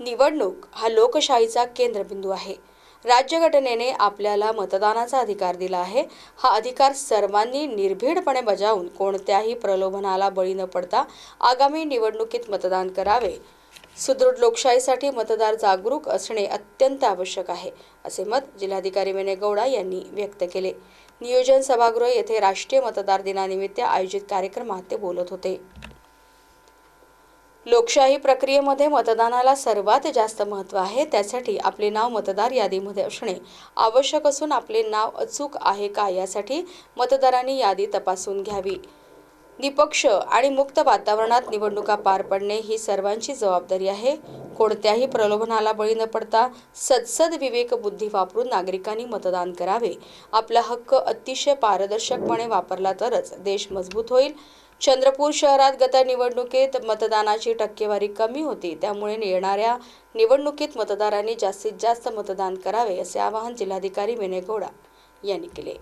निवडणूक हा लोकशाहीचा केंद्रबिंदू आहे. राज्यघटनेने आपल्याला मतदानाचा अधिकार दिला आहे. हा अधिकार सर्वांनी निर्भीडपणे बजावून कोणत्याही प्रलोभनाला बळी न पडता आगामी निवडणुकीत मतदान करावे. सुदृढ लोकशाहीसाठी मतदार जागरूक असणे अत्यंत आवश्यक आहे असे मत जिल्हाधिकारी विनय गौडा यांनी व्यक्त केले. नियोजन सभागृह येथे राष्ट्रीय मतदार दिनानिमित्त आयोजित कार्यक्रमात ते बोलत होते. लोकशाही प्रक्रियेमध्ये मतदानाला सर्वात जास्त महत्त्व आहे त्यासाठी आपले नाव मतदार यादीमध्ये असणे आवश्यक असून आपले नाव अचूक आहे का यासाठी मतदारांनी यादी तपासून घ्यावी. निपक्ष आणि मुक्त वातावरणात निवडणुका पार पडणे ही सर्वांची जबाबदारी आहे. कोणत्याही प्रलोभनाला बळी न पडता सदसद विवेक बुद्धी वापरून नागरिकांनी मतदान करावे. आपला हक्क अतिशय पारदर्शकपणे वापरला तरच देश मजबूत होईल. चंद्रपूर शहरात गत निवडणुकीत मतदानाची टक्केवारी कमी होती. त्यामुळे येणाऱ्या निवडणुकीत मतदारांनी जास्तीत जास्त मतदान करावे असे आवाहन जिल्हाधिकारी विनय गौडा यांनी केले.